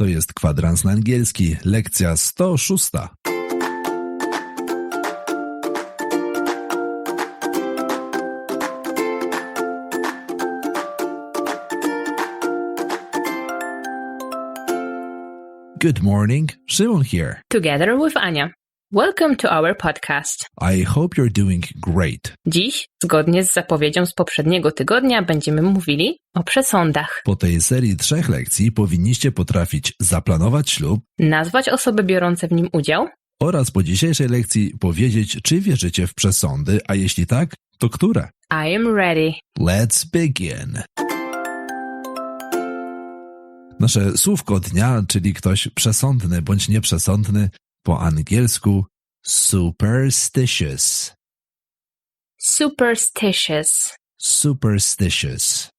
To jest kwadrans na angielski, lekcja 106. Good morning, Szymon here. Together with Ania. Welcome to our podcast. I hope you're doing great. Dziś, zgodnie z zapowiedzią z poprzedniego tygodnia, będziemy mówili o przesądach. Po tej serii trzech lekcji powinniście potrafić zaplanować ślub Nazwać osoby biorące w nim udział, oraz po dzisiejszej lekcji powiedzieć, czy wierzycie w przesądy, a jeśli tak, to które. I am ready. Let's begin. Nasze słówko dnia, czyli ktoś przesądny bądź nieprzesądny, po angielsku superstitious. Superstitious. Superstitious.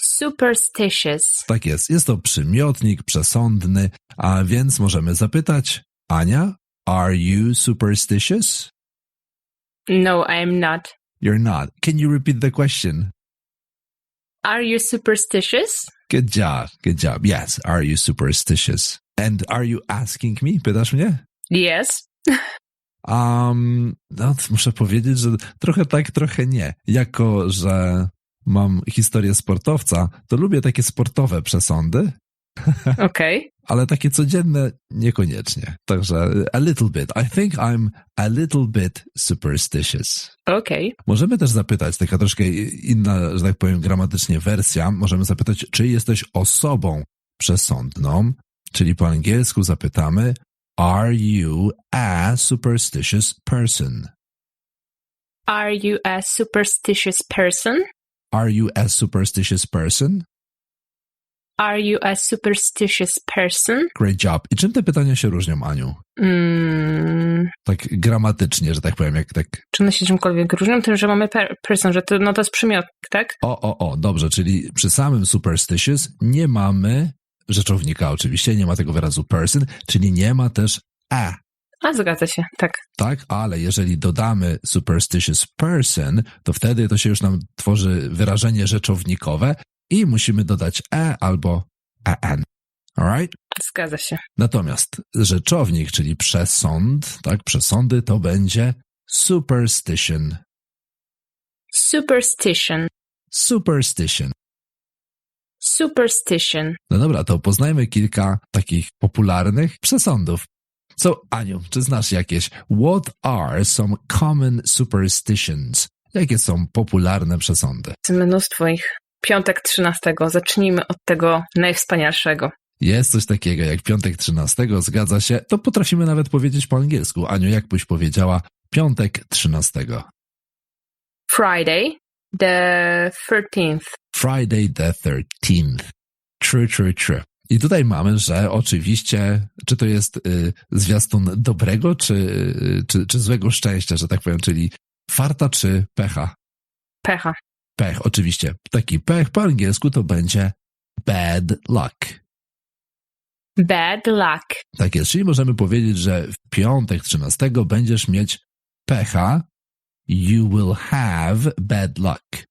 Superstitious. Tak jest, jest to przymiotnik przesądny, a więc możemy zapytać, Ania, are you superstitious? No, I am not. You're not. Can you repeat the question? Are you superstitious? Good job. Good job. Yes. Are you superstitious? And are you asking me? Pytasz mnie? Yes. Um, no, muszę powiedzieć, że trochę tak, trochę nie. Jako, że mam historię sportowca, to lubię takie sportowe przesądy, Okay. ale takie codzienne niekoniecznie. Także a little bit. I think I'm a little bit superstitious. Okay. Możemy też zapytać, taka troszkę inna, że tak powiem, gramatycznie wersja, możemy zapytać, czy jesteś osobą przesądną, czyli po angielsku zapytamy, are you a superstitious person? Are you a superstitious person? Are you a superstitious person? Are you a superstitious person? Great job. I czym te pytania się różnią, Aniu? Mm, Tak gramatycznie, że tak powiem, jak tak czy one się czymkolwiek różnią? Tym, że mamy per person, że to, no to jest przymiotnik, tak? o, o, o, dobrze, czyli przy samym superstitious nie mamy rzeczownika oczywiście, nie ma tego wyrazu person, czyli nie ma też a, A, zgadza się, tak. tak? Ale jeżeli dodamy superstitious person, to wtedy to się już nam tworzy wyrażenie rzeczownikowe i musimy dodać e albo en. Alright? Zgadza się. Natomiast rzeczownik, czyli przesąd, tak, przesądy to będzie superstition. Superstition. Superstition. Superstition. No dobra, to poznajmy kilka takich popularnych przesądów. So, Aniu, czy znasz jakieś? What are some common superstitions? Jakie są popularne przesądy? Jest mnóstwo ich. Piątek 13. Zacznijmy od tego najwspanialszego. Jest coś takiego jak piątek 13, zgadza się, to potrafimy nawet powiedzieć po angielsku. Aniu, jak byś powiedziała piątek 13? Friday, the 13th. Friday the 13th. True, true, true. I tutaj mamy, że oczywiście, czy to jest y, zwiastun dobrego, czy, y, czy, czy złego szczęścia, że tak powiem, czyli farta czy pecha? Pecha. Pech, oczywiście. Taki pech po angielsku to będzie bad luck. Bad luck. Tak jest, czyli możemy powiedzieć, że w piątek 13 będziesz mieć pecha. You will have bad luck.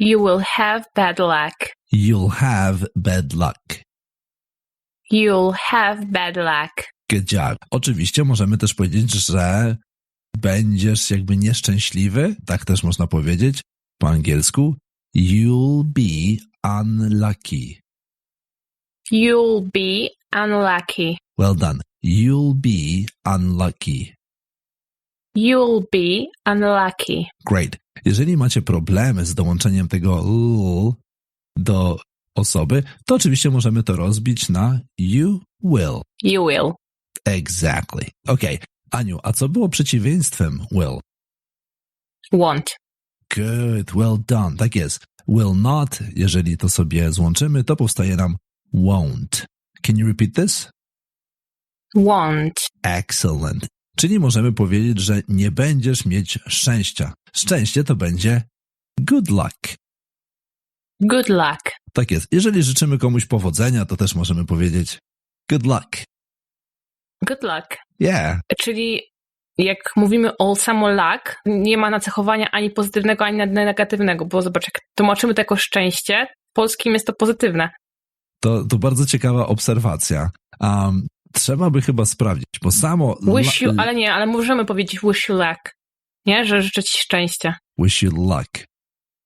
You will have bad luck. You'll have bad luck. You'll have bad luck. Good job. Oczywiście możemy też powiedzieć, że będziesz jakby nieszczęśliwy, tak też można powiedzieć po angielsku. You'll be unlucky. You'll be unlucky. Well done. You'll be unlucky. You'll be unlucky. Great. Jeżeli macie problemy z dołączeniem tego l do osoby, to oczywiście możemy to rozbić na you will. You will. Exactly. Okay. Aniu, a co było przeciwieństwem will? Want. Good, well done. Tak jest. Will not, jeżeli to sobie złączymy, to powstaje nam won't. Can you repeat this? Want. Excellent. Czyli możemy powiedzieć, że nie będziesz mieć szczęścia. Szczęście to będzie good luck. Good luck. Tak jest. Jeżeli życzymy komuś powodzenia, to też możemy powiedzieć good luck. Good luck. Yeah. Czyli jak mówimy o samo luck, nie ma nacechowania ani pozytywnego, ani negatywnego, bo zobacz, jak tłumaczymy to jako szczęście, w polskim jest to pozytywne. To, to bardzo ciekawa obserwacja. Um, trzeba by chyba sprawdzić, bo samo... Wish you, ale nie, ale możemy powiedzieć wish you luck. Nie, że życzę ci szczęścia. Wish you luck.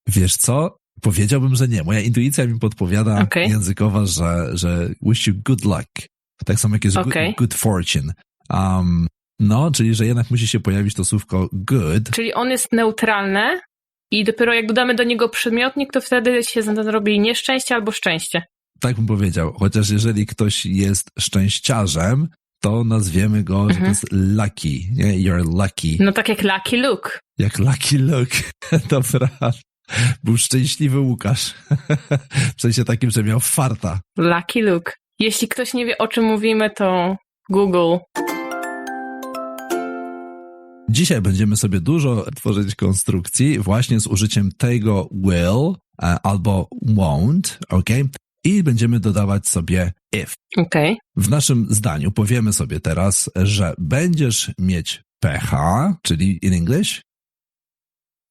Wiesz co? Powiedziałbym, że nie. Moja intuicja mi podpowiada Okej. językowa, że, że wish you good luck. Tak samo jak jest Okej. good, good fortune. Um, no, czyli że jednak musi się pojawić to słówko good. Czyli on jest neutralny i dopiero jak dodamy do niego przymiotnik, to wtedy się zrobi nieszczęście albo szczęście. Tak bym powiedział. Chociaż jeżeli ktoś jest szczęściarzem, to nazwiemy go, że to Mhm. jest lucky. Nie? You're lucky. No tak jak Lucky Luke. Jak Lucky Luke. Dobra. Był szczęśliwy Łukasz. w sensie takim, że miał farta. Lucky Luke. Jeśli ktoś nie wie o czym mówimy, to Google. Dzisiaj będziemy sobie dużo tworzyć konstrukcji właśnie z użyciem tego will e, albo won't, ok? I będziemy dodawać sobie if. Okej. W naszym zdaniu powiemy sobie teraz, że będziesz mieć pecha, czyli in English,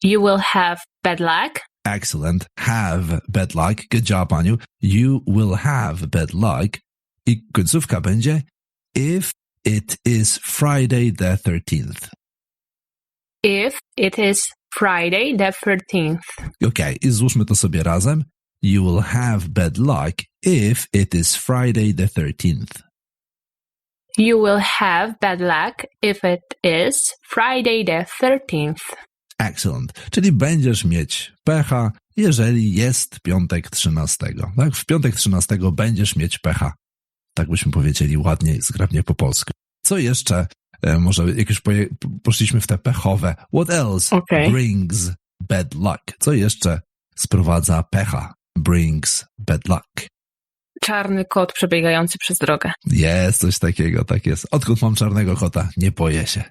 You will have bad luck. excellent, have bad luck, good job Aniu, you will have bad luck i końcówka będzie if it is Friday the 13th. If it is Friday the 13th. Okej, i złóżmy to sobie razem. You will have bad luck if it is Friday the 13th. You will have bad luck if it is Friday the 13th. Excellent. Czyli będziesz mieć pecha, jeżeli jest piątek 13. Tak? W piątek 13 będziesz mieć pecha. Tak byśmy powiedzieli ładnie, zgrabnie po polsku. Co jeszcze? E, może jak już poje, poszliśmy w te pechowe. What else Okej. brings bad luck? Co jeszcze sprowadza pecha? Brings bad luck. Czarny kot przebiegający przez drogę. Jest coś takiego, tak jest. Odkąd mam czarnego kota, nie boję się.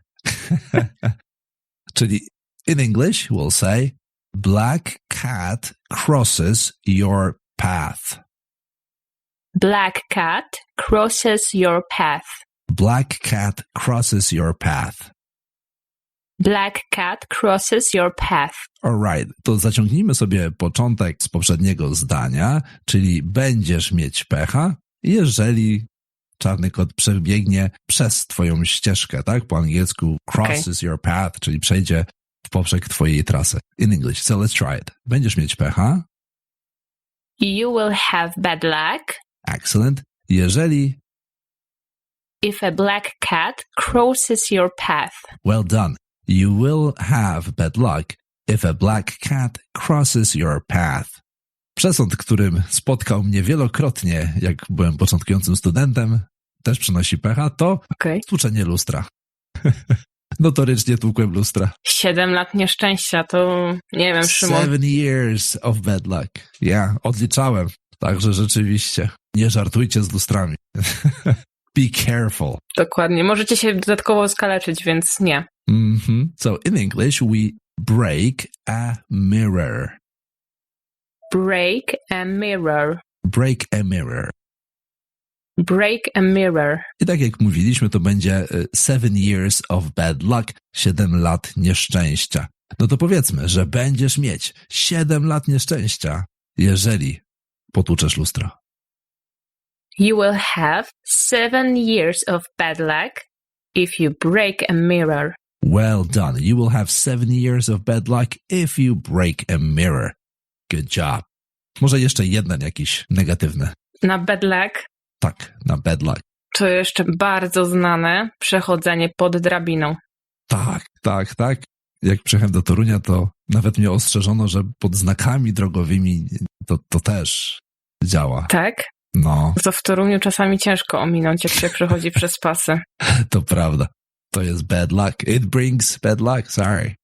Czyli in English we'll say black cat crosses your path. Black cat crosses your path. Black cat crosses your path. Black cat crosses your path. Alright, to zaciągnijmy sobie początek z poprzedniego zdania, czyli będziesz mieć pecha, jeżeli czarny kot przebiegnie przez twoją ścieżkę, tak? Po angielsku crosses your path, czyli przejdzie w poprzek twojej trasy. In English, so let's try it. Będziesz mieć pecha, You will have bad luck excellent, jeżeli, if a black cat crosses your path. well done, you will have bad luck if a black cat crosses your path. Przesąd, którym spotkał mnie wielokrotnie, jak byłem początkującym studentem, też przynosi pecha, to Okej. tłuczenie lustra. Notorycznie tłukłem lustra. Siedem lat nieszczęścia to nie wiem, Szymon. Seven years of bad luck. Ja odliczałem. Także rzeczywiście. Nie żartujcie z lustrami. Be careful. Dokładnie. Możecie się dodatkowo skaleczyć, więc nie. Mhm. So in English we break a mirror. Break a mirror. Break a mirror. Break a mirror. I tak jak mówiliśmy, to będzie e, seven years of bad luck, siedem lat nieszczęścia. No to powiedzmy, że będziesz mieć siedem lat nieszczęścia, jeżeli potłuczesz lustro. You will have seven years of bad luck if you break a mirror. Well done. You will have seven years of bad luck if you break a mirror. Good job. Może jeszcze jeden jakiś negatywny. Na bad luck Tak, na bad luck. to jeszcze bardzo znane przechodzenie pod drabiną. Tak, tak, tak. Jak przyjechałem do Torunia, to nawet mnie ostrzeżono, że pod znakami drogowymi to, to też działa. Tak? No, To w Toruniu czasami ciężko ominąć, jak się przechodzi przez pasy. to prawda. To jest bad luck. It brings bad luck, sorry.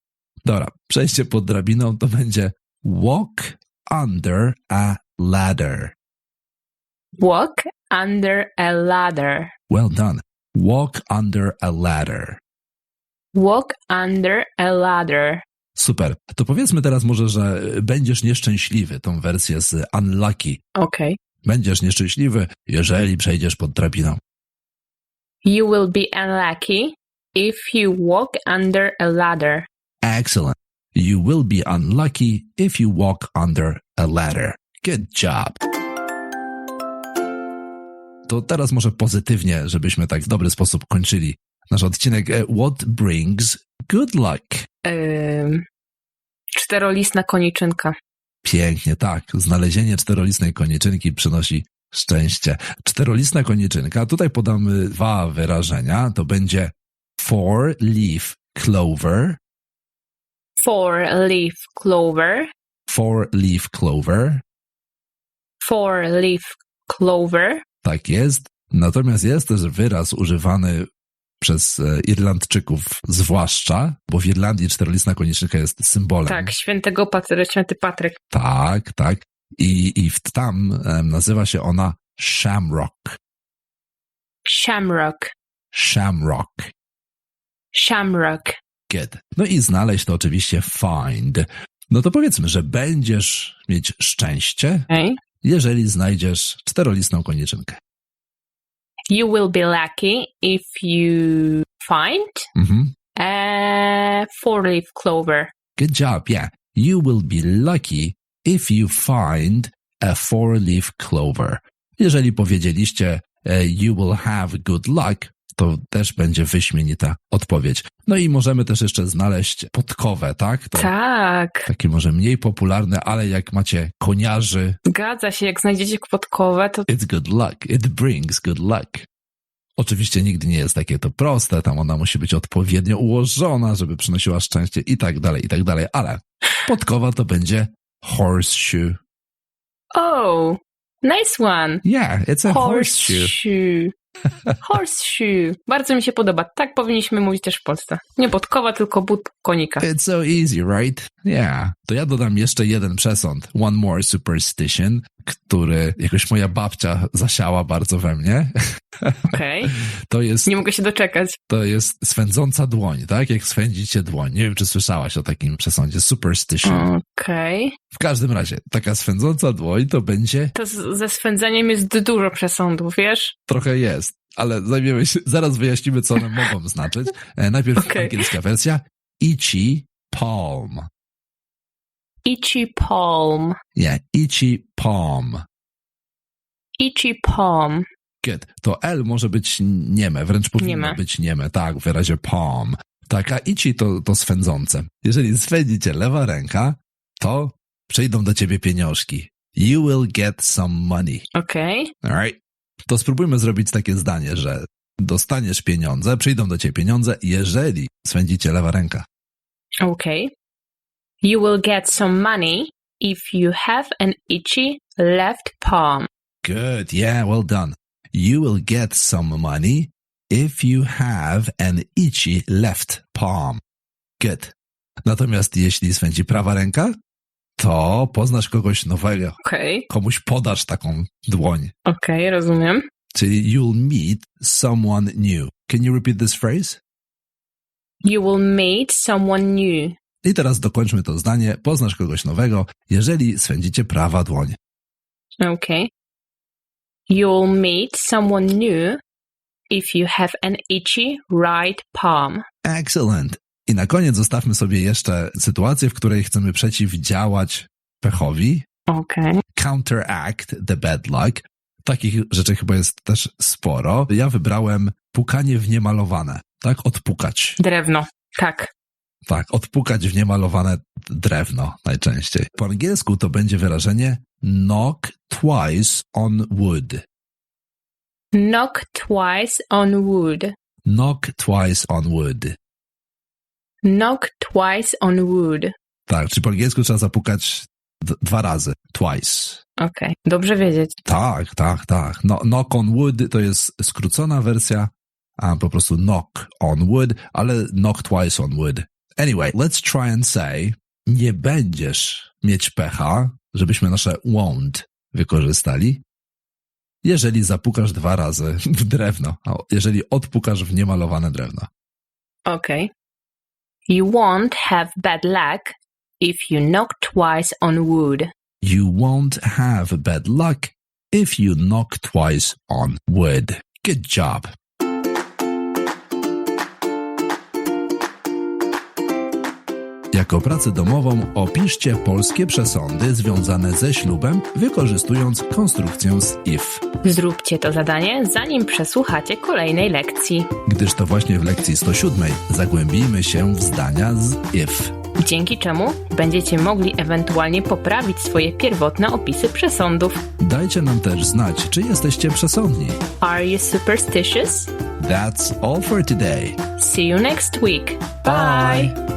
Dobra, przejście pod drabiną to będzie walk under a ladder. Walk under a ladder. Well done. Walk under a ladder. Walk under a ladder. Super. To powiedzmy teraz może, że będziesz nieszczęśliwy, tą wersję z unlucky. Okay. Będziesz nieszczęśliwy, jeżeli przejdziesz pod drabiną. You will be unlucky if you walk under a ladder. Excellent. You will be unlucky if you walk under a ladder. Good job. to teraz może pozytywnie, żebyśmy tak w dobry sposób kończyli nasz odcinek. E, What brings good luck? Ym, czterolistna koniczynka. Pięknie, tak. Znalezienie czterolistnej koniczynki przynosi szczęście. Czterolistna koniczynka, tutaj podamy dwa wyrażenia. To będzie four leaf clover, Four leaf clover. four leaf clover. Four leaf clover. Tak jest. Natomiast jest też wyraz używany przez e, Irlandczyków zwłaszcza, bo w Irlandii czterolistna koniczynka jest symbolem. Tak, świętego Patry, święty Patryk. Tak, tak. I, i w, tam nazywa się ona shamrock. Shamrock. Shamrock. Shamrock. Good. No i znaleźć to oczywiście find. No to powiedzmy, że będziesz mieć szczęście, Okay. jeżeli znajdziesz czterolistną koniczynkę. You will be lucky if you find Mhm. a four leaf clover. Good job, yeah. You will be lucky if you find a four-leaf clover. Jeżeli powiedzieliście you will have good luck, to też będzie wyśmienita odpowiedź. No i możemy też jeszcze znaleźć podkowę, tak? To Tak. takie może mniej popularne, ale jak macie koniarzy, Zgadza się, jak znajdziecie podkowę, to it's good luck. It brings good luck. Oczywiście nigdy nie jest takie to proste, tam ona musi być odpowiednio ułożona, żeby przynosiła szczęście i tak dalej, i tak dalej, ale podkowa to będzie horseshoe. Oh, nice one. Yeah, it's a horseshoe. Horseshoe. Horseshoe. Bardzo mi się podoba. Tak powinniśmy mówić też w Polsce. Nie podkowa, tylko but konika. It's so easy, right? Yeah. To ja dodam jeszcze jeden przesąd. One more superstition, który jakoś moja babcia zasiała bardzo we mnie. Okej. To jest, Nie mogę się doczekać. to jest swędząca dłoń, tak? Jak swędzicie dłoń. Nie wiem, czy słyszałaś o takim przesądzie. Superstition. Okej. W każdym razie, taka swędząca dłoń to będzie, To z, ze swędzeniem jest dużo przesądów, wiesz? trochę jest, ale zajmiemy się, zaraz wyjaśnimy, co one mogą znaczyć. E, najpierw Okej. angielska wersja. Itchy palm. Itchy palm. Yeah, itchy palm. Itchy palm. Good. To L może być nieme, wręcz powinno Nieme. być nieme, tak, w wyrazie palm. Tak, a itchy to, to swędzące. Jeżeli swędzicie lewa ręka, to przyjdą do ciebie pieniążki. You will get some money. Okej. Alright? To spróbujmy zrobić takie zdanie, że dostaniesz pieniądze, przyjdą do ciebie pieniądze, jeżeli swędzicie lewa ręka. Okay. You will get some money if you have an itchy left palm. Good, yeah, well done. You will get some money if you have an itchy left palm. Good. Natomiast jeśli swędzi prawa ręka, to poznasz kogoś nowego. Okej. Komuś podasz taką dłoń. Okej, rozumiem. Czyli you'll meet someone new. Can you repeat this phrase? You will meet someone new. I teraz dokończmy to zdanie. Poznasz kogoś nowego, jeżeli swędzicie prawa dłoń. Okay. You'll meet someone new if you have an itchy right palm. Excellent. I na koniec zostawmy sobie jeszcze sytuację, w której chcemy przeciwdziałać pechowi, Okay. counteract the bad luck. Takich rzeczy chyba jest też sporo. Ja wybrałem pukanie w niemalowane. Tak? Odpukać. Drewno. Tak. Tak, odpukać w niemalowane drewno najczęściej. Po angielsku to będzie wyrażenie knock twice on wood. Knock twice on wood. Knock twice on wood. Knock twice on wood. Tak, czyli po angielsku trzeba zapukać dwa razy. Twice. Okej. Dobrze wiedzieć. Tak, tak, tak. No, knock on wood to jest skrócona wersja, a po prostu knock on wood, ale knock twice on wood. Anyway, let's try and say, nie będziesz mieć pecha, żebyśmy nasze won't wykorzystali, jeżeli zapukasz dwa razy w drewno, a jeżeli odpukasz w niemalowane drewno. Okay. You won't have bad luck if you knock twice on wood. You won't have bad luck if you knock twice on wood. Good job. Jako pracę domową opiszcie polskie przesądy związane ze ślubem, wykorzystując konstrukcję z if. Zróbcie to zadanie, zanim przesłuchacie kolejnej lekcji. Gdyż to właśnie w lekcji 107 zagłębimy się w zdania z if. Dzięki czemu będziecie mogli ewentualnie poprawić swoje pierwotne opisy przesądów. Dajcie nam też znać, czy jesteście przesądni. Are you superstitious? That's all for today. See you next week. Bye.